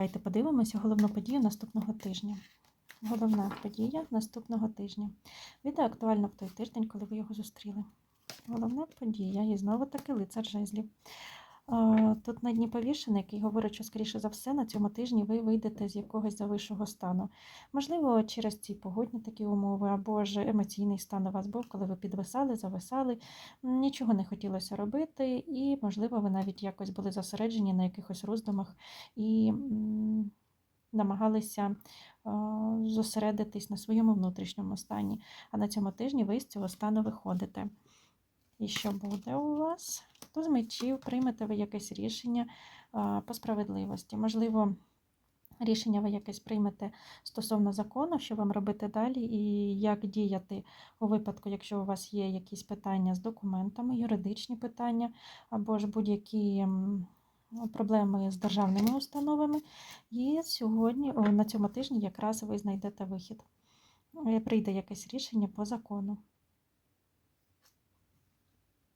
Давайте подивимося головну подію наступного тижня. Головна подія наступного тижня. Відео актуально в той тиждень, коли ви його зустріли. Головна подія і знову таки лицар жезлів. Тут на дні повішений, який говорить, що, скоріше за все, на цьому тижні ви вийдете з якогось завищого стану. Можливо, через ці погодні такі умови, або ж емоційний стан у вас був, коли ви підвисали, зависали, нічого не хотілося робити, і, можливо, ви навіть якось були зосереджені на якихось роздумах і намагалися зосередитись на своєму внутрішньому стані. А на цьому тижні ви з цього стану виходите. І що буде у вас? Хто з мечів приймете ви якесь рішення по справедливості? Можливо, рішення ви якесь приймете стосовно закону, що вам робити далі, і як діяти у випадку, якщо у вас є якісь питання з документами, юридичні питання, або ж будь-які проблеми з державними установами. І сьогодні, на цьому тижні, якраз ви знайдете вихід. Е, Прийде якесь рішення по закону.